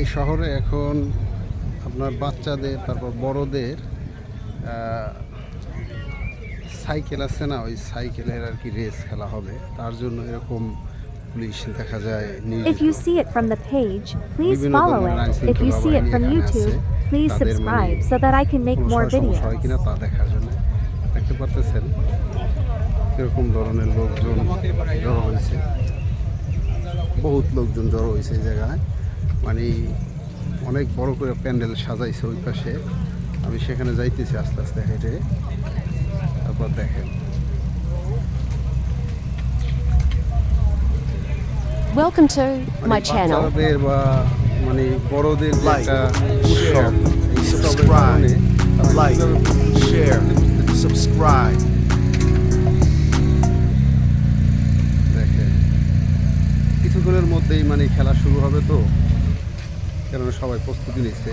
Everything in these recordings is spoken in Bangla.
এই শহরে এখন আপনার বাচ্চাদের তারপর বড়দের সাইকেল আছে না ওই সাইকেলের আর কি রেস খেলা হবে। তার জন্য এরকম পুলিশ দেখা যায় If you see it from the page, please follow it. If you see it from YouTube, please মানে subscribe so that I can make more সময় হয় videos. কিনা তা দেখার জন্য। দেখতে পারতেছেন? এরকম ধরনের লোকজন জড়ো হয়েছে। বহুত লোকজন জড়ো হয়েছে এই জায়গায়। মানে অনেক বড় করে প্যান্ডেল সাজাইছে ওই পাশে। আমি সেখানে যাইতেছি আস্তে আস্তে হেঁটে। তারপর দেখেন। Welcome to মানে my channel. বা মানে বড়দের একটা share, উৎসব, subscribe, like, share, subscribe. দেখেন। কিছুক্ষণের মধ্যেই মানে খেলা শুরু হবে তো। কেননা সবাই প্রস্তুতি নিচ্ছে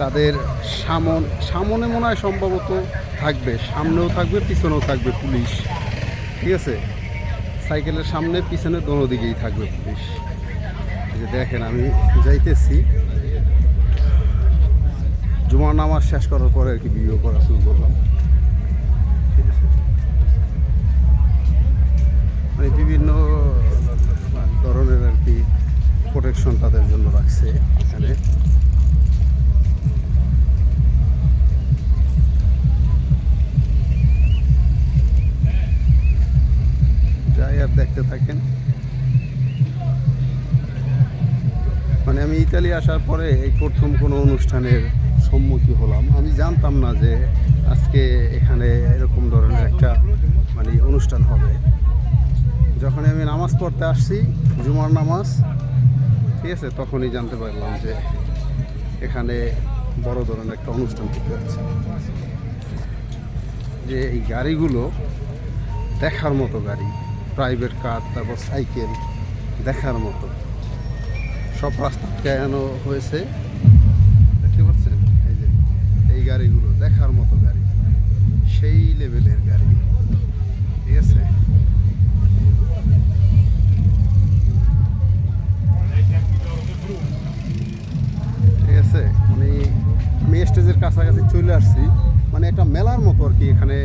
তাদের সামন, সামনে মনে হয় সম্ভবত থাকবে, সামনেও থাকবে, পিছনেও থাকবে পুলিশ। ঠিক আছে? সাইকেলের সামনে, পিছনে দোনো দিকেই থাকবে পুলিশ। যে দেখেন, আমি যাইতেছি। জুমার নামাজ শেষ করার পরে আর কি ভিডিও করা শুরু করলাম। মানে বিভিন্ন ধরনের আর কি তাদের জন্য রাখছে এখানে। যাই আর দেখতে থাকেন। মানে আমি ইতালি আসার পরে এই প্রথম কোনো অনুষ্ঠানের সম্মুখীন হলাম। আমি জানতাম না যে আজকে এখানে এরকম ধরনের একটা মানে অনুষ্ঠান হবে। যখন আমি নামাজ পড়তে আসছি, জুমার নামাজ ঠিক আছে তখনই জানতে পারলাম যে এখানে বড় ধরনের একটা অনুষ্ঠান করতে যাচ্ছে। যে এই গাড়িগুলো দেখার মতো গাড়ি প্রাইভেট কার তারপর সাইকেল দেখার মতো। সব রাস্তা কেন হয়েছে? দেখতে পাচ্ছেন? এই যে, এই গাড়িগুলো দেখার মতো গাড়ি, সেই লেভেলের গাড়ি। মেলার মতো আর কি এখানে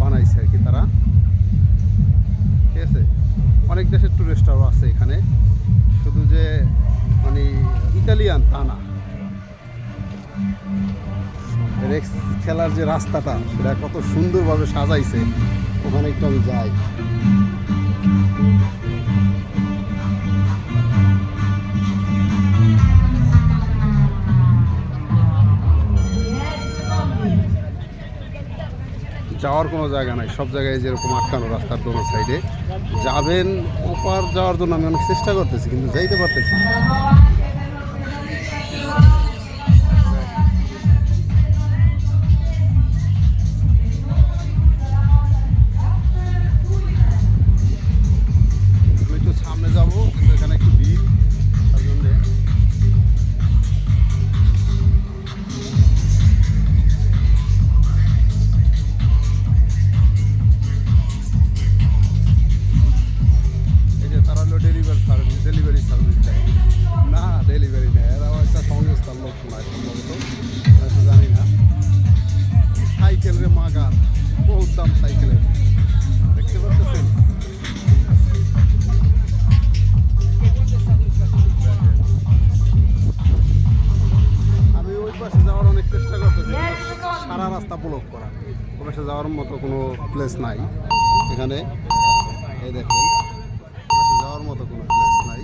বানাইছে আর কি তারা। ঠিক আছে? অনেক দেশের টুরিস্টরাও আছে এখানে। শুধু যে মানে ইতালিয়ান তা না। রেক্স খেলার যে রাস্তাটা, সেটা কত সুন্দরভাবে সাজাইছে। ওখানে একটু আমি যাই। যাওয়ার কোনো জায়গা নাই। সব জায়গায় যেরকম আটকানো রাস্তার দোনো সাইডে যাবেন, ওপার যাওয়ার জন্য আমি অনেক চেষ্টা করতেছি, কিন্তু যাইতে পারতেছি প্লেস নাই। এখানে এই দেখেন যাওয়ার মতো কোনো প্লেস নাই।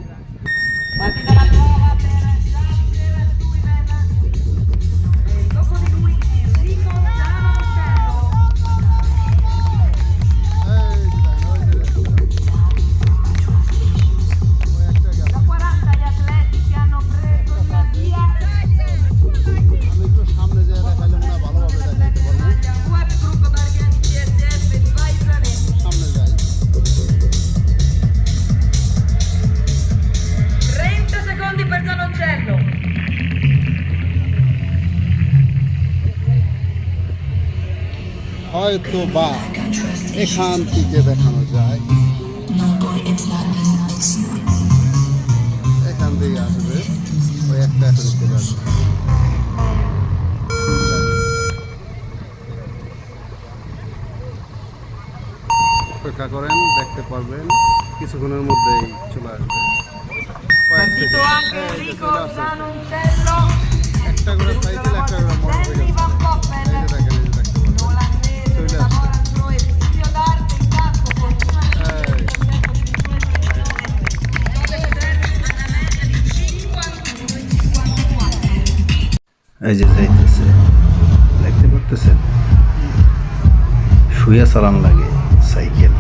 হয়তো বা এখান থেকে দেখানো যায়। এখান থেকে আসবে। ওই একটা এখনই চলে আসবে। অপেক্ষা করেন দেখতে পারবেন কিছুক্ষণের মধ্যেই চলে আসবে। কয়েক সেকেন্ড। চলে আসছে। যে যাইতেছে, দেখতে পারতেছেন? শুয়ে চালান লাগে, সাইকেল।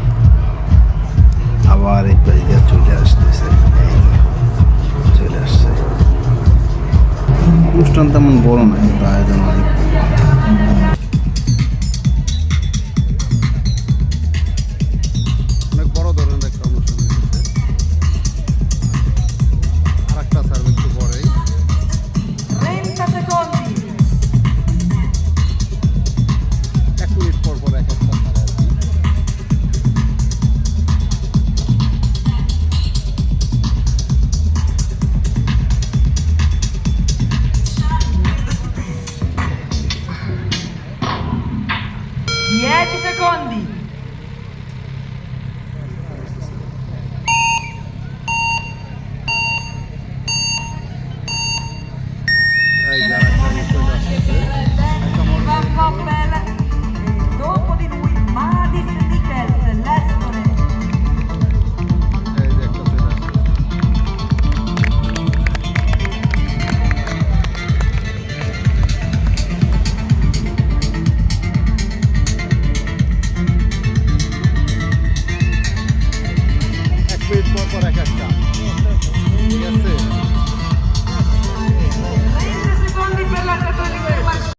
আবার এই পাশ চলে আসতেছে চলে আসছে। অনুষ্ঠান তেমন বড় না, কিন্তু আয়োজন অনেক।